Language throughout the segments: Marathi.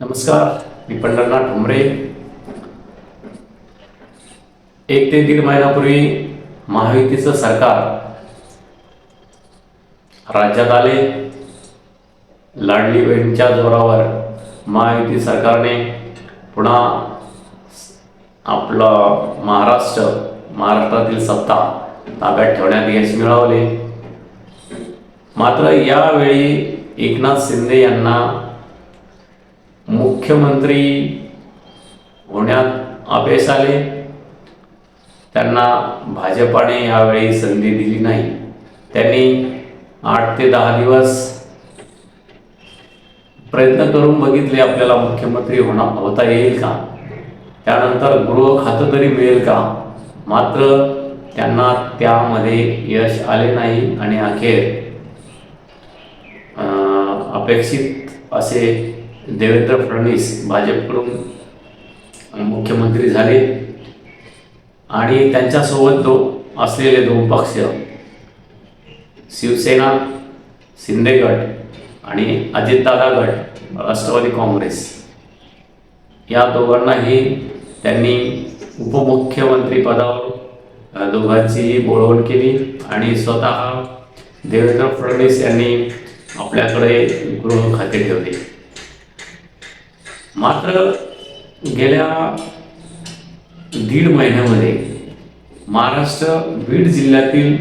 नमस्कार मी पंढरनाथ ठुमरे एक ते दीड महिन्यापूर्वी महायुतीचं सरकार राज्यात आले. लाडली बहिणीच्या जोरावर महायुती सरकारने पुन्हा आपलं महाराष्ट्र महाराष्ट्रातील सत्ता ताब्यात ठेवण्यात यश मिळवले. मात्र यावेळी एकनाथ शिंदे यांना मुख्यमंत्री होण्यात अपयश आले. त्यांना भाजपाने यावेळी संधी दिली नाही. त्यांनी आठ ते दहा दिवस प्रयत्न करून बघितले आपल्याला मुख्यमंत्री होणार होता येईल का? त्यानंतर गृह खातं तरी मिळेल का? मात्र त्यांना त्यामध्ये यश आले नाही आणि अखेर अपेक्षित असे देवेंद्र फडणवीस भाजपकडून मुख्यमंत्री झाले. आणि त्यांच्यासोबत दो असलेले दोन पक्ष शिवसेना शिंदे गट आणि अजितदादा गट राष्ट्रवादी काँग्रेस. या दोघांनाही त्यांनी उपमुख्यमंत्री पदावर दोघांची बोळवण केली आणि स्वतः देवेंद्र फडणवीस यांनी आपल्याकडे गृह खाते ठेवले. मात्र गेल्या दीड महिन्यामध्ये महाराष्ट्र बीड जिल्ह्यातील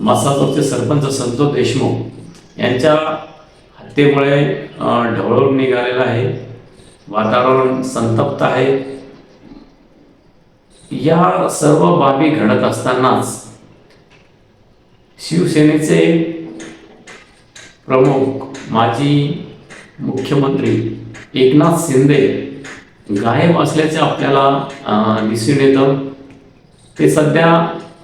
मसाजोगचे सरपंच संतोष देशमुख यांच्या हत्येमुळे ढवळून निघालेलं आहे. वातावरण संतप्त आहे. या सर्व बाबी घडत असतानाच शिवसेनेचे प्रमुख माजी मुख्यमंत्री एकनाथ शिंदे गायब असल्याचे आपल्याला दिसून येतं. ते सध्या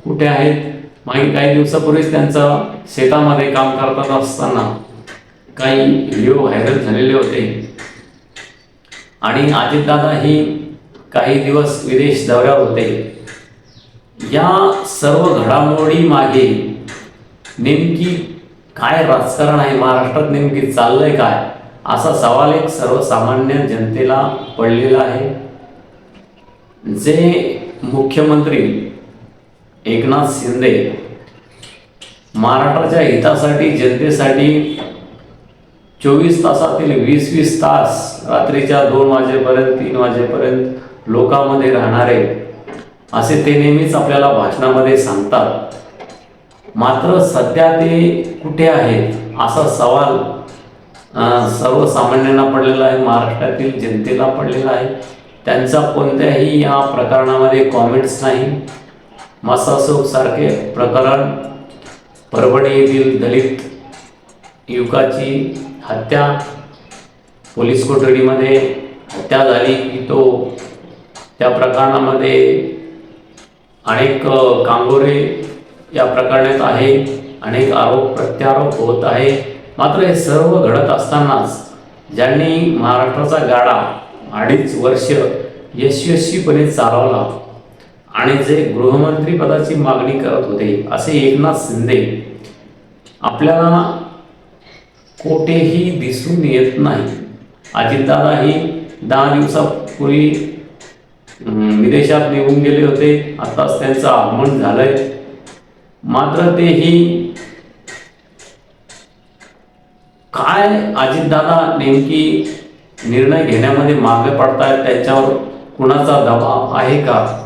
कुठे आहेत? मागील काही दिवसापूर्वीच त्यांचं शेतामध्ये काम करत असताना काही व्हिडिओ व्हायरल झालेले होते. आणि अजितदादा ही काही दिवस विदेश दौऱ्यावर होते. या सर्व घडामोडी मागे नेमकी काय राजकारण आहे? महाराष्ट्रात नेमकी चाललंय काय? असा सवाल एक सर्वसामान्य जनतेला पडलेला आहे. जे मुख्यमंत्री एकनाथ शिंदे महाराष्ट्राच्या हितासाठी जनतेसाठी चोवीस तासातील वीस वीस तास रात्रीच्या दोन वाजेपर्यंत तीन वाजेपर्यंत लोकांमध्ये राहणारे असे ते नेहमीच आपल्याला भाषणामध्ये सांगतात. मात्र सध्या ते कुठे आहेत असा सवाल सर्वसामान्यांना पडलेला आहे महाराष्ट्रातील जनतेला पडलेला आहे. त्यांचा कोणत्याही या प्रकरणामध्ये कॉमेंट्स नाही. मसासोबसारखे प्रकरण परभणी येथील दलित युवकाची हत्या पोलीस कोठडीमध्ये हत्या झाली. की तो त्या प्रकरणामध्ये अनेक कांगोरे या प्रकरणात आहे. अनेक आरोप प्रत्यारोप होत आहे. मात्र हे सर्व घडत असतानाच ज्यांनी महाराष्ट्राचा गाडा अडीच वर्ष यशस्वीपणे चालवला आणि जे गृहमंत्री पदाची मागणी करत होते असे एकनाथ शिंदे आपल्याला कोठेही दिसून येत नाही. अजितदादा ही दहा दिवसापूर्वी विदेशात निघून गेले होते. आताच त्यांचं आगमन झालंय. मात्र तेही काय अजितदादा नेमकी निर्णय घेण्यामध्ये मागे पडतायत त्याच्यावर कुणाचा दबाव आहे का?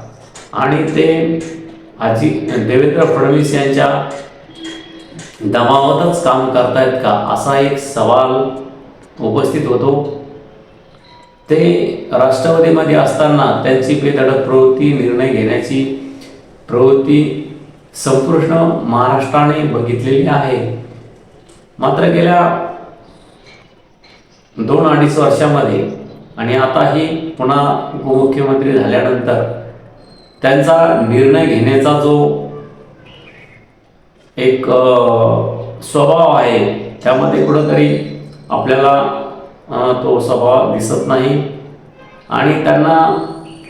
आणि ते अजित देवेंद्र फडणवीस यांच्या दबावातच काम करतायत का? असा एक सवाल उपस्थित होतो. ते राष्ट्रवादीमध्ये असताना त्यांची बेधडक प्रवृत्ती निर्णय घेण्याची प्रवृत्ती संपूर्ण महाराष्ट्राने बघितलेली आहे. मात्र गेल्या दोन अडीच वर्षामध्ये आणि आताही पुन्हा उपमुख्यमंत्री झाल्यानंतर त्यांचा निर्णय घेण्याचा जो एक स्वभाव आहे त्यामध्ये कुठंतरी आपल्याला तो स्वभाव दिसत नाही. आणि त्यांना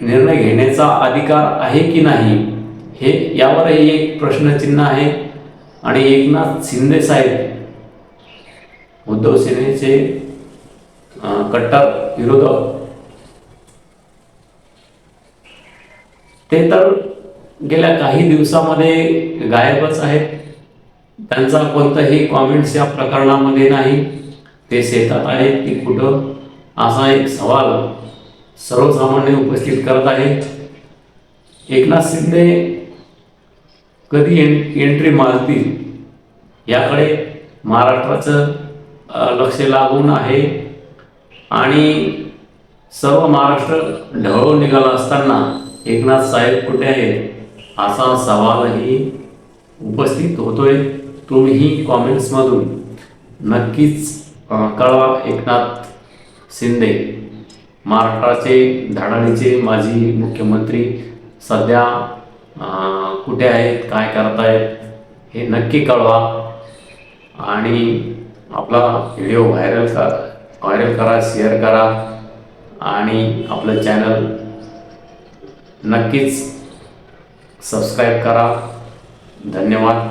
निर्णय घेण्याचा अधिकार आहे की नाही हे यावरही एक प्रश्नचिन्ह आहे. आणि एकनाथ शिंदे साहेब उद्धव सेनेचे कट्टर विरोधक ते तर गेल्या काही दिवसामध्ये गायबच आहेत त्यांचा कोणताही कॉमेंट्स या प्रकरणामध्ये नाही. ते शेतात आहेत की कुठं? असा एक सवाल सर्वसामान्य उपस्थित करत आहे. एकनाथ शिंदे कधी एन एंट्री मारतील? याकडे महाराष्ट्राचं लक्ष लागून आहे. आणि सर्व महाराष्ट्र ढवळून निघाला असताना एकनाथ साहेब कुठे आहेत असा सवालही उपस्थित होतोय. तुम्ही कॉमेंट्समधून नक्कीच कळवा एकनाथ शिंदे. महाराष्ट्राचे धडाडीचे माजी मुख्यमंत्री सध्या कुठे आहेत काय करतायत हे नक्की कळवा. आणि आपला व्हिडिओ व्हायरल करा व्हायरल करा शेअर करा आणि आपलं चॅनल नक्कीच सबस्क्राईब करा. धन्यवाद.